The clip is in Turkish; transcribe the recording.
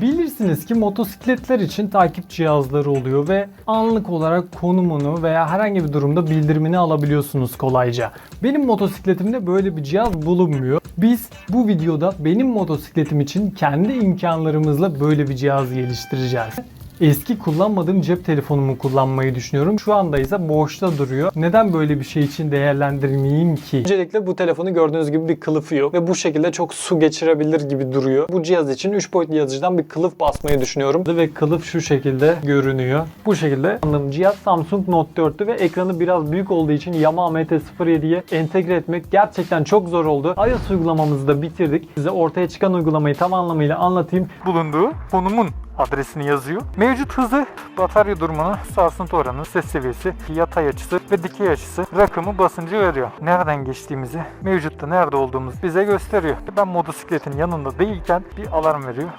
Bilirsiniz ki motosikletler için takip cihazları oluyor ve anlık olarak konumunu veya herhangi bir durumda bildirimini alabiliyorsunuz kolayca. Benim motosikletimde böyle bir cihaz bulunmuyor. Biz bu videoda benim motosikletim için kendi imkanlarımızla böyle bir cihaz geliştireceğiz. Eski kullanmadığım cep telefonumu kullanmayı düşünüyorum. Şu anda ise boşta duruyor. Neden böyle bir şey için değerlendirmeyeyim ki? Öncelikle bu telefonu gördüğünüz gibi bir kılıfı yok ve bu şekilde çok su geçirebilir gibi duruyor. Bu cihaz için 3 boyutlu yazıcıdan bir kılıf basmayı düşünüyorum ve kılıf şu şekilde görünüyor. Bu şekilde kullandığım cihaz Samsung Note 4'tü ve ekranı biraz büyük olduğu için Yamaha MT-07'ye entegre etmek gerçekten çok zor oldu. iOS uygulamamızı da bitirdik. Size ortaya çıkan uygulamayı tam anlamıyla anlatayım. Bulunduğu konumun adresini yazıyor. Mevcut hızı, batarya durumunu, sarsıntı oranı, ses seviyesi, yatay açısı ve dikey açısı rakımı basıncı veriyor. Nereden geçtiğimizi, mevcutta nerede olduğumuzu bize gösteriyor. Ben motosikletin yanında değilken bir alarm veriyor.